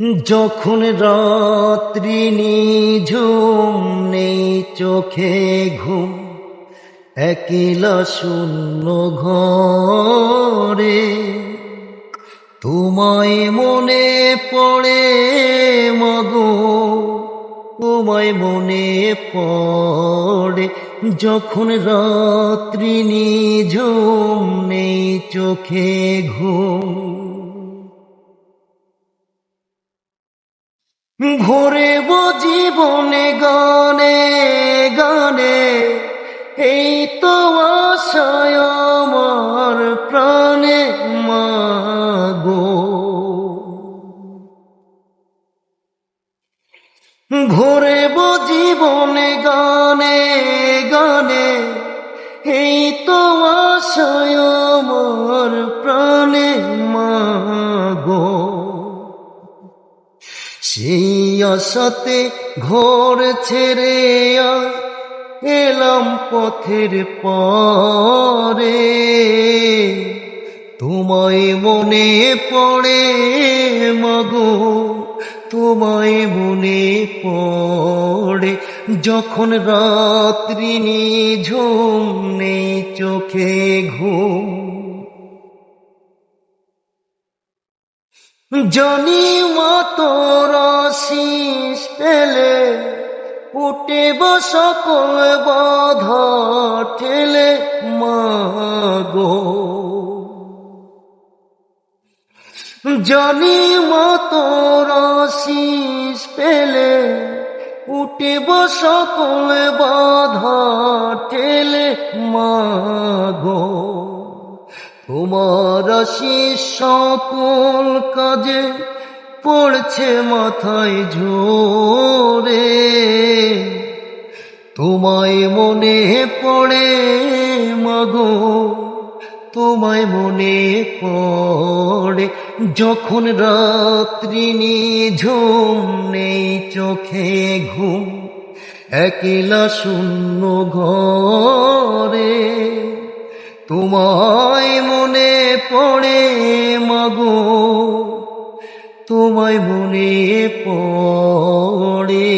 যখন রাত্রি নিঝুম, নেই চোখে ঘুম, একলা শূন্য ঘরে। তোমায় মনে পড়ে মগো, তোমায় মনে পড়ে। যখন রাত্রি নিঝুম, নেই চোখে ঘুম ভোরে জীবনে গানে গানে। এই তো আশায় আমার প্রাণে মাগো। ভোরে জীবনে গানে গানে। এই তো আশায় আমার প্রাণে মাগো। সেই আশাতে ঘর ছেড়ে এলাম পথের পরে। তোমায় মনে পড়ে মগো, তোমায় মনে পড়ে যখন রাত্রি নিঝুম নেই চোখে ঘুম। জনি মতর শীষ পেলে উঠে সকল বাধা ঠেলে মাগো। জনি মতর শীষ পেলে উঠে সকল বাধা ঠেলে মাগো। তোমার সকল কাজে পড়ছে মাথায় ঝোরে। তোমায় মনে পড়ে, মাগো, তোমায় মনে পড়ে। যখন রাত্রি নিঝুম নেই চোখে ঘুম, একলা শূন্য ঘরে। তোমায় মনে পড়ে মাগো তোমায় মনে পড়ে।